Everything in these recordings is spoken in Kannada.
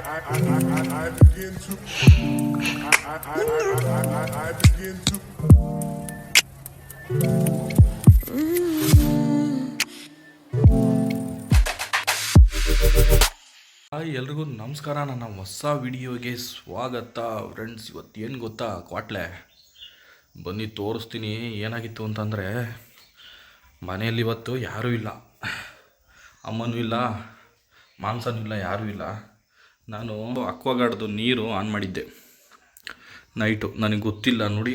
ಎಲ್ರಿಗೂ ನಮಸ್ಕಾರ, ನನ್ನ ಹೊಸ ವಿಡಿಯೋಗೆ ಸ್ವಾಗತ. ಫ್ರೆಂಡ್ಸ್ ಇವತ್ತು ಏನು ಗೊತ್ತಾ? ಕ್ವಾಟ್ಲೆ? ಬನ್ನಿ, ತೋರಿಸ್ತೀನಿ. ಏನಾಗಿತ್ತು ಅಂತಂದರೆ, ಮನೆಯಲ್ಲಿ ಇವತ್ತು ಯಾರೂ ಇಲ್ಲ. ಅಮ್ಮನೂ ಇಲ್ಲ, ಮಾಂಸನೂ ಇಲ್ಲ, ಯಾರೂ ಇಲ್ಲ. ನಾನು ಅಕ್ವಾಗಾರ್ಡ್ದು ನೀರು ಆನ್ ಮಾಡಿದ್ದೆ. ನೈಟು, ನನಗೆ ಗೊತ್ತಿಲ್ಲ, ನೋಡಿ.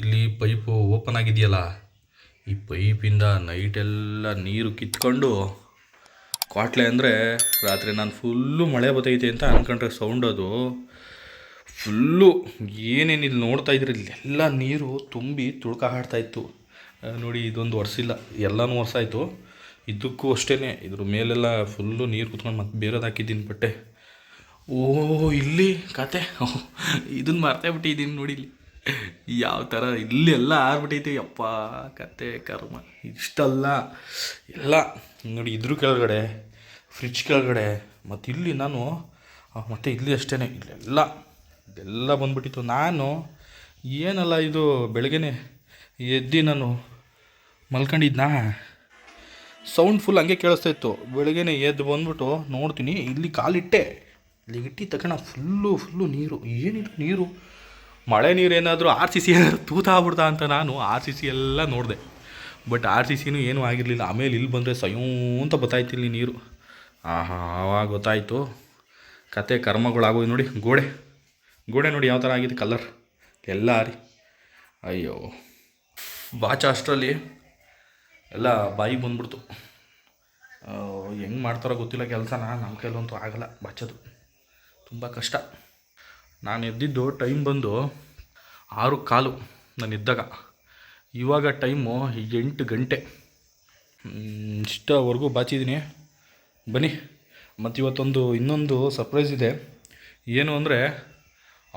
ಇಲ್ಲಿ ಪೈಪು ಓಪನ್ ಆಗಿದೆಯಲ್ಲ, ಈ ಪೈಪಿಂದ ನೈಟೆಲ್ಲ ನೀರು ಕಿತ್ಕೊಂಡು ಕ್ವಾಟ್ಲೆ ಅಂದರೆ ರಾತ್ರಿ ನಾನು ಫುಲ್ಲು ಮಳೆ ಬರ್ತೈತೆ ಅಂತ ಅಂದ್ಕೊಂಡ್ರೆ ಸೌಂಡ್ ಅದು. ಫುಲ್ಲು ಏನೇನು ಇಲ್ಲಿ ನೋಡ್ತಾ ಇದ್ರೆ, ಇಲ್ಲೆಲ್ಲ ನೀರು ತುಂಬಿ ಇತ್ತು. ನೋಡಿ, ಇದೊಂದು ಒರೆಸಿಲ್ಲ ಎಲ್ಲನೂ ಒರೆಸಾಯಿತು ಇದಕ್ಕೂ ಅಷ್ಟೇ ಇದ್ರ ಮೇಲೆಲ್ಲ ಫುಲ್ಲು ನೀರು ಕುತ್ಕೊಂಡು ಮತ್ತೆ ಬೇರೆದು ಹಾಕಿದ್ದೀನಿ ಬಟ್ಟೆ. ಓ, ಇಲ್ಲಿ, ಕತೆ. ಇದನ್ನು ಮರ್ತೇ ಬಿಟ್ಟಿದ್ದೀನಿ ನೋಡಿ ಇಲ್ಲಿ. ಯಾವ ಥರ ಇಲ್ಲಿ ಎಲ್ಲ ಆರ್ಬಿಟ್ಟೈತಿ ಅಪ್ಪ ಕತೆ, ಕರ್ಮ. ಇಷ್ಟಲ್ಲ. ಎಲ್ಲ, ನೋಡಿ ಇದ್ರ ಕೆಳಗಡೆ ಫ್ರಿಜ್ ಕೆಳಗಡೆ, ಮತ್ತು ಇಲ್ಲಿ ನಾನು ಮತ್ತು ಮತ್ತೆ ಇಲ್ಲಿ ಅಷ್ಟೇ ಇಲ್ಲೆಲ್ಲ, ಇದೆಲ್ಲ ಬಂದ್ಬಿಟ್ಟಿತ್ತು. ನಾನು ಏನಲ್ಲ ಇದು ಬೆಳಗ್ಗೆನೆ ಎದ್ದು ನಾನು ಮಲ್ಕೊಂಡಿದ್ನಾ? ಸೌಂಡ್ ಫುಲ್ ಹಂಗೆ ಕೇಳಿಸ್ತಾ ಇತ್ತು. ಬೆಳಗ್ಗೆನೆ ಎದ್ದು ಬಂದ್ಬಿಟ್ಟು ನೋಡ್ತೀನಿ. ಇಲ್ಲಿ ಕಾಲಿಟ್ಟೆ. ಇಲ್ಲಿ ಇಟ್ಟಿದ ತಕ್ಷಣ ಫುಲ್ಲು ಫುಲ್ಲು ನೀರು. ಏನಿದು ನೀರು? ಮಳೆ ನೀರು ಏನಾದರೂ ಆರ್ ಸಿ ಸಿ ಏನಾದರೂ ತೂತ ಆಗ್ಬಿಡ್ತಾ ಅಂತ ನಾನು ಆರ್ ಸಿ ಸಿ ಎಲ್ಲ ನೋಡಿದೆ. ಬಟ್ ಆರ್ ಸಿ ಸಿನೂ ಏನೂ ಆಗಿರಲಿಲ್ಲ. ಆಮೇಲೆ ಇಲ್ಲಿ ಬಂದರೆ ಸಯೂ ಅಂತ ಬತ್ತಾಯ್ತು ಇಲ್ಲಿ ನೀರು. ಆಹಾ, ಆವಾಗ ಗೊತ್ತಾಯಿತು. ಕತೆ ಕರ್ಮಗಳಾಗೋದು ನೋಡಿ, ಗೋಡೆ. ಗೋಡೆ ನೋಡಿ ಯಾವ ಥರ ಆಗಿದೆ ಕಲರ್ ಎಲ್ಲ ರೀ ಅಯ್ಯೋ. ಬಾಚ ಅಷ್ಟರಲ್ಲಿ ಎಲ್ಲ ಬಾಯಿಗೆ ಬಂದ್ಬಿಡ್ತು. ಹೆಂಗೆ ಮಾಡ್ತಾರೋ ಗೊತ್ತಿಲ್ಲ. ಕೆಲಸನ ನಮ್ಮ ಕೈಲಂತೂ ಆಗಲ್ಲ ಬಚ್ಚೋದು ತುಂಬ ಕಷ್ಟ. ನಾನು ಎದ್ದಿದ್ದು ಟೈಮ್ ಬಂದು ಆರು ಕಾಲು ನಾನು ಎದ್ದಾಗ. ಇವಾಗ ಟೈಮು ಎಂಟು ಗಂಟೆ. ಇಷ್ಟವರೆಗೂ ಬಾಚಿದ್ದೀನಿ ಬನ್ನಿ. ಮತ್ತು ಇವತ್ತೊಂದು ಇನ್ನೊಂದು ಸರ್ಪ್ರೈಸ್ ಇದೆ. ಏನು ಅಂದರೆ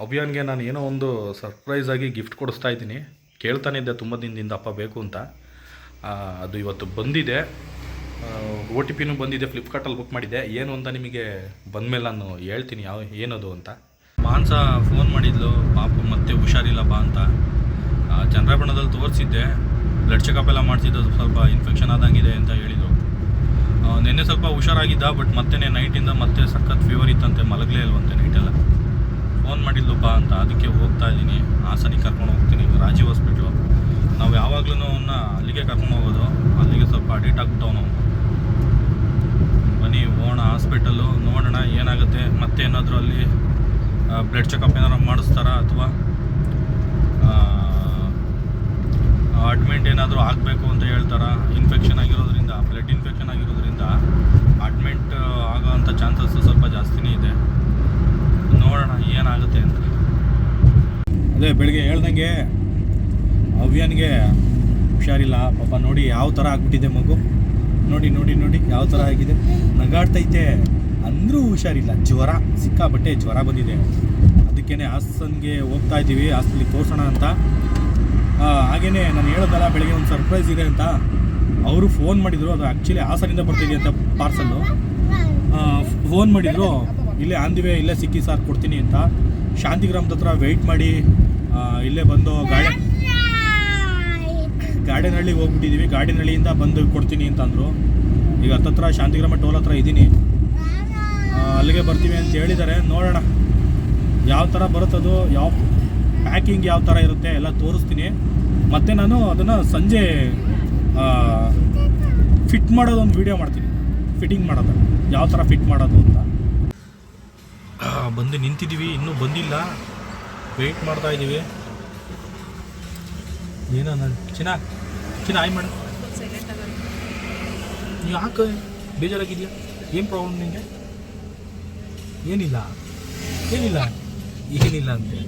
ಅಭಿಯಾನ್ಗೆ ನಾನು ಏನೋ ಒಂದು ಸರ್ಪ್ರೈಸ್ ಆಗಿ ಗಿಫ್ಟ್ ಕೊಡಿಸ್ತಾ ಇದ್ದೀನಿ. ಕೇಳ್ತಾನೆ ಇದ್ದೆ, ತುಂಬ ದಿನದಿಂದ ಅಪ್ಪ ಬೇಕು ಅಂತ. ಅದು ಇವತ್ತು ಬಂದಿದೆ. ಓ ಟಿ ಪಿನೂ ಬಂದಿದೆ ಫ್ಲಿಪ್ಕಾರ್ಟಲ್ಲಿ ಬುಕ್ ಮಾಡಿದ್ದೆ. ಏನು ಅಂತ ನಿಮಗೆ ಬಂದಮೇಲೆ ನಾನು ಹೇಳ್ತೀನಿ, ಯಾವ, ಏನದು ಅಂತ. ಮಾನ್ಸ ಫೋನ್ ಮಾಡಿದ್ಲು, ಪಾಪು ಮತ್ತೆ ಹುಷಾರಿಲ್ಲ ಬಾ ಅಂತ. ಚಂದ್ರಬಣ್ಣದಲ್ಲಿ ತೋರಿಸಿದ್ದೆ. ಬ್ಲಡ್ ಚೆಕಪ್ ಎಲ್ಲ ಮಾಡಿಸಿದ್ದು ಸ್ವಲ್ಪ ಇನ್ಫೆಕ್ಷನ್ ಆದಂಗಿದೆ ಅಂತ ಹೇಳಿದರು. ನಿನ್ನೆ ಸ್ವಲ್ಪ ಹುಷಾರಾಗಿದ್ದ ಬಟ್ ಮತ್ತೆ ನೈಟಿಂದ ಮತ್ತೆ ಸಖತ್ ಫೀವರ್ ಇತ್ತಂತೆ, ಮಲಗಲೇ ಇಲ್ವಂತೆ ನೈಟೆಲ್ಲ ಫೋನ್ ಮಾಡಿದ್ಲು, ಬಾ ಅಂತ. ಅದಕ್ಕೆ ಹೋಗ್ತಾ ಇದ್ದೀನಿ. ಹಾಸನಿಗೆ ಕರ್ಕೊಂಡು ಹೋಗ್ತೀನಿ, ರಾಜೀವ್ ಹಾಸ್ಪಿಟ್ಲು ನಾವು ಯಾವಾಗಲೂ ಅವನ್ನ ಅಲ್ಲಿಗೆ ಕರ್ಕೊಂಡು ಹೋಗೋದು. ಅಲ್ಲಿಗೆ ಸ್ವಲ್ಪ ಅಡಿಟ್ ಆಗ್ಬಿಟ್ಟವನು ಹೋಗೋಣ ಹಾಸ್ಪಿಟಲು ನೋಡೋಣ ಏನಾಗುತ್ತೆ, ಮತ್ತೇನಾದರೂ ಅಲ್ಲಿ ಬ್ಲಡ್ ಚೆಕಪ್ ಏನಾರು ಮಾಡಿಸ್ತಾರಾ ಅಥವಾ ಅಡ್ಮಿಂಟ್ ಏನಾದರೂ ಆಗಬೇಕು ಅಂತ ಹೇಳ್ತಾರಾ? ಇನ್ಫೆಕ್ಷನ್ ಆಗಿರೋದ್ರಿಂದ ಬ್ಲಡ್ ಇನ್ಫೆಕ್ಷನ್ ಆಗಿರೋದ್ರಿಂದ ಅಡ್ಮಿಂಟ್ ಆಗೋವಂಥ ಚಾನ್ಸಸ್ ಸ್ವಲ್ಪ ಜಾಸ್ತಿನೇ ಇದೆ. ನೋಡೋಣ ಏನಾಗುತ್ತೆ ಅಂತ. ಅದೇ ಬೆಳಿಗ್ಗೆ ಹೇಳ್ದಂಗೆ ಅವ್ಯನ್ಗೆ ಹುಷಾರಿಲ್ಲ, ಪಾಪ ನೋಡಿ ಯಾವ ಥರ ಆಗ್ಬಿಟ್ಟಿದೆ ಮಗು. ನೋಡಿ ನೋಡಿ ನೋಡಿ, ಯಾವ ಥರ ಆಗಿದೆ. ನಗಾಡ್ತೈತೆ ಅಂದರೂ ಹುಷಾರಿಲ್ಲ. ಜ್ವರ ಸಿಕ್ಕಾಬಟ್ಟೆ ಜ್ವರ ಬಂದಿದೆ. ಅದಕ್ಕೇ ಹಾಸನ್ಗೆ ಹೋಗ್ತಾ ಇದ್ದೀವಿ. ಹಾಸನಲ್ಲಿ ತೋರಿಸೋಣ ಅಂತ. ಹಾಗೇ ನಾನು ಹೇಳೋದಲ್ಲ, ಬೆಳಗ್ಗೆ ಒಂದು ಸರ್ಪ್ರೈಸ್ ಇದೆ ಅಂತ. ಅವರು ಫೋನ್ ಮಾಡಿದರು. ಅದು ಆ್ಯಕ್ಚುಲಿ ಹಾಸನಿಂದ ಬರ್ತಿದೆ ಅಂತ ಪಾರ್ಸಲ್ಲು ಫೋನ್ ಮಾಡಿದರು. ಇಲ್ಲೇ ಆಂದಿವೆ, ಇಲ್ಲೇ ಸಿಕ್ಕಿ ಸಾರ್ ಕೊಡ್ತೀನಿ ಅಂತ. ಶಾಂತಿಗ್ರಾಮದ ಹತ್ರ ವೆಯ್ಟ್ ಮಾಡಿ. ಇಲ್ಲೇ ಬಂದು ಗಾಡಿ ಗಾಡಿನಹಳ್ಳಿಗೆ ಹೋಗ್ಬಿಟ್ಟಿದ್ದೀವಿ ಹಳ್ಳಿಯಿಂದ ಬಂದು ಕೊಡ್ತೀನಿ ಅಂತ ಅಂದರು ಈಗ ಹತ್ತತ್ರ ಶಾಂತಿಗ್ರಾಮ ಟೋಲ್ ಹತ್ರ ಇದ್ದೀನಿ. ಅಲ್ಲಿಗೆ ಬರ್ತೀವಿ ಅಂತ ಹೇಳಿದ್ದಾರೆ. ನೋಡೋಣ. ಯಾವ ಥರ ಬರುತ್ತದು, ಯಾವ ಪ್ಯಾಕಿಂಗ್ ಯಾವ ಥರ ಇರುತ್ತೆ ಎಲ್ಲ ತೋರಿಸ್ತೀನಿ. ಮತ್ತು ನಾನು ಅದನ್ನು ಸಂಜೆ ಫಿಟ್ ಮಾಡೋದು ಒಂದು ವೀಡಿಯೋ ಮಾಡ್ತೀನಿ. ಫಿಟ್ಟಿಂಗ್ ಮಾಡೋದು. ಯಾವ ಥರ ಫಿಟ್ ಮಾಡೋದು ಅಂತ. ಬಂದು ನಿಂತಿದ್ದೀವಿ ಇನ್ನೂ ಬಂದಿಲ್ಲ. ವೆಯ್ಟ್ ಮಾಡ್ತಾ ಇದ್ದೀವಿ ಏನೋ ನಾನು ಚಿನ್ನ ಚಿನ್ನ ಆಯ್ ಮಾಡು. ಯಾಕೆ ಬೇಜಾರಾಗಿದೆಯಾ ಏನು ಪ್ರಾಬ್ಲಮ್ ನಿಮಗೆ ಏನಿಲ್ಲ ಏನಿಲ್ಲ ಏನಿಲ್ಲ ಅಂತೆ.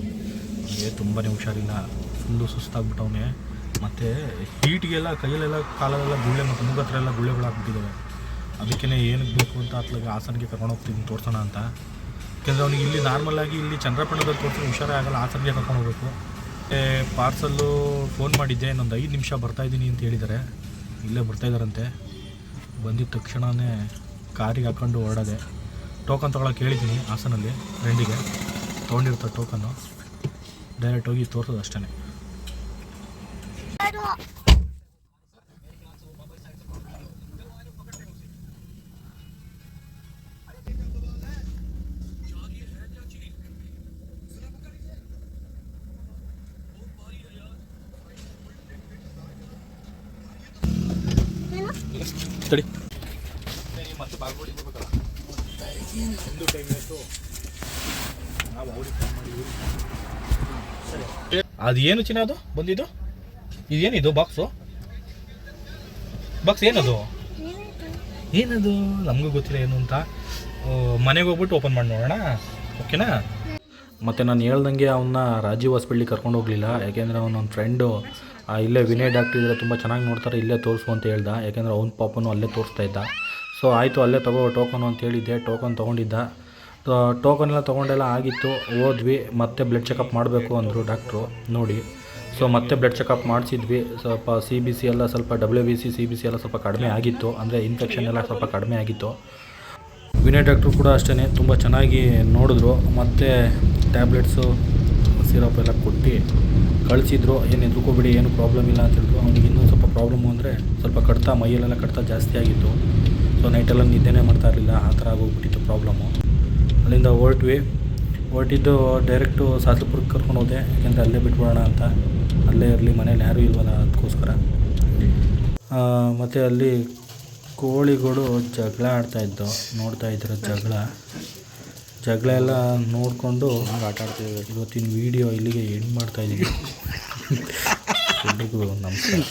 ಅವನಿಗೆ ತುಂಬಾ ಹುಷಾರಿಲ್ಲ ಫುಲ್ಲು ಸುಸ್ತಾಗ್ಬಿಟ್ಟವನೆ. ಮತ್ತು ಹೀಟ್ಗೆಲ್ಲ ಕೈಯಲ್ಲೆಲ್ಲ ಕಾಲಲ್ಲೆಲ್ಲ ಗುಳ್ಳೆ ಮತ್ತು ಮುಖ ಎಲ್ಲ ಗುಳ್ಳೆಗಳು ಆಗ್ಬಿಟ್ಟಿದ್ದಾವೆ ಅದಕ್ಕೇ ಏನಕ್ಕೆ ಬೇಕು ಅಂತ ಅತ್ಲಾಗೆ ಹಾಸನಿಗೆ ಕರ್ಕೊಂಡು ಹೋಗ್ತೀನಿ, ತೋರ್ಸೋಣ ಅಂತ. ಯಾಕೆಂದರೆ ಅವನಿಗೆ ಇಲ್ಲಿ ನಾರ್ಮಲ್ ಆಗಿ ಇಲ್ಲಿ ಚಂದ್ರಪಟ್ಟಣದಲ್ಲಿ ತೋರಿಸಿ ಹುಷಾರಾಗಲ್ಲ ಹಾಸನಿಗೆ ಕರ್ಕೊಂಡು ಹೋಗ್ಬೇಕು. ಪಾರ್ಸಲ್ಲು ಫೋನ್ ಮಾಡಿದ್ದೆ, ಇನ್ನೊಂದು ಐದು ನಿಮಿಷ ಬರ್ತಾಯಿದ್ದೀನಿ ಅಂತ ಹೇಳಿದ್ದಾರೆ. ಇಲ್ಲೇ ಬರ್ತಾಯಿದ್ದಾರಂತೆ ಬಂದಿದ್ದ ತಕ್ಷಣವೇ ಕಾರಿಗೆ ಹಾಕ್ಕೊಂಡು ಹೊರಡೋದೆ. ಟೋಕನ್ ತೊಗೊಳಕ್ಕೆ ಹೇಳಿದ್ದೀನಿ ಹಾಸನಲ್ಲಿ ಫ್ರೆಂಡಿಗೆ ತೊಗೊಂಡಿರ್ತಾರೆ ಟೋಕನ್ನು ಡೈರೆಕ್ಟ್ ಹೋಗಿ ತೋರಿಸೋದು ಅಷ್ಟೇ ತಡಿ. ಅದು ಏನು ಚಿನ್ನ ಅದು? ಬಂದಿದ್ದು? ಇದೇನಿದು ಬಾಕ್ಸು ಬಾಕ್ಸ್ ಏನದು? ಏನದು? ನಮಗೂ ಗೊತ್ತಿಲ್ಲ ಏನು ಅಂತ. ಮನೆಗೆ ಹೋಗ್ಬಿಟ್ಟು ಓಪನ್ ಮಾಡಿ ನೋಡೋಣ. ಓಕೆನಾ ಮತ್ತು ನಾನು ಹೇಳ್ದಂಗೆ ಅವನ್ನ ರಾಜೀವ್ ಹಾಸ್ಪಿಟ್ಲಿಗೆ ಕರ್ಕೊಂಡು ಹೋಗಲಿಲ್ಲ. ಯಾಕೆಂದರೆ ಅವನ ನನ್ನ ಫ್ರೆಂಡು ಇಲ್ಲೇ ವಿನಯ್ ಡಾಕ್ಟ್ರ್ ಇದ್ದರೆ ತುಂಬ ಚೆನ್ನಾಗಿ ನೋಡ್ತಾರೆ, ಇಲ್ಲೇ ತೋರಿಸು ಅಂತ ಹೇಳ್ದ. ಯಾಕೆಂದರೆ ಅವ್ನ ಪಾಪನು ಅಲ್ಲೇ ತೋರಿಸ್ತಾ ಇದ್ದ. ಸೊ ಆಯಿತು, ಅಲ್ಲೇ ತಗೋ ಟೋಕನು ಅಂತ ಹೇಳಿದ್ದೆ ಟೋಕನ್ ತೊಗೊಂಡಿದ್ದ. ಟೋಕನ್ ಎಲ್ಲ ತೊಗೊಂಡೆಲ್ಲ ಆಗಿತ್ತು, ಹೋದ್ವಿ, ಮತ್ತೆ ಬ್ಲಡ್ ಚೆಕಪ್ ಮಾಡಬೇಕು ಅಂದರು ಡಾಕ್ಟ್ರು ನೋಡಿ. ಸೊ ಮತ್ತೆ ಬ್ಲಡ್ ಚೆಕಪ್ ಮಾಡಿಸಿದ್ವಿ, ಸ್ವಲ್ಪ ಸಿ ಬಿ ಸಿ ಎಲ್ಲ ಸ್ವಲ್ಪ W B C C B C ಎಲ್ಲ ಸ್ವಲ್ಪ ಕಡಿಮೆ ಆಗಿತ್ತು, ಅಂದರೆ ಇನ್ಫೆಕ್ಷನ್ ಎಲ್ಲ ಸ್ವಲ್ಪ ಕಡಿಮೆ ಆಗಿತ್ತು. ವಿನಯ್ ಡಾಕ್ಟ್ರು ಕೂಡ ಅಷ್ಟೇ ತುಂಬ ಚೆನ್ನಾಗಿ ನೋಡಿದ್ರು, ಮತ್ತು ಟ್ಯಾಬ್ಲೆಟ್ಸು ಸಿರಪ್ ಎಲ್ಲ ಕೊಟ್ಟು ಕಳಿಸಿದ್ರು, ಏನು ಎದುರ್ಕೋಬೇಡಿ ಏನು ಪ್ರಾಬ್ಲಮ್ ಇಲ್ಲ ಅಂತ ಹೇಳಿದ್ರು ಅವ್ನಿಗೆ ಇನ್ನೂ ಸ್ವಲ್ಪ ಪ್ರಾಬ್ಲಮ್ಮು ಅಂದರೆ ಸ್ವಲ್ಪ ಕಡ್ತ, ಮೈಯಲ್ಲೆಲ್ಲ ಕಡ್ತ ಜಾಸ್ತಿ ಆಗಿತ್ತು. ಸೊ ನೈಟೆಲ್ಲ ನಿದ್ದೆನೇ ಮಾಡ್ತಾ ಇರಲಿಲ್ಲ, ಆ ಥರ ಆಗೋಗ್ಬಿಟ್ಟಿತ್ತು ಪ್ರಾಬ್ಲಮ್ಮು ಅಲ್ಲಿಂದ ಹೊರಟ್ವಿ. ಹೊರಟಿದ್ದು ಡೈರೆಕ್ಟು ಸಾಸಪುರಕ್ಕೆ ಕರ್ಕೊಂಡು ಹೋದೆ, ಯಾಕೆಂದರೆ ಅಲ್ಲೇ ಬಿಟ್ಬಿಡೋಣ ಅಂತ. ಅಲ್ಲೇ ಇರಲಿ, ಮನೇಲಿ ಯಾರೂ ಇಲ್ವಲ್ಲ ಅದಕ್ಕೋಸ್ಕರ. ಮತ್ತು ಅಲ್ಲಿ ಕೋಳಿಗಳು ಜಗಳ ಆಡ್ತಾ ಇದ್ದು, ನೋಡ್ತಾ ಇದ್ದೀರ ಜಗಳ? ಜಗಳ ಎಲ್ಲ ನೋಡಿಕೊಂಡು ಆಟ ಆಡ್ತಿದ್ದೀವಿ ಇವತ್ತಿನ ವೀಡಿಯೋ ಇಲ್ಲಿಗೆ ಎಂಡ್ ಮಾಡ್ತಾ ಇದ್ದೀವಿ ಎಲ್ರಿಗೂ ನಮಸ್ಕಾರ.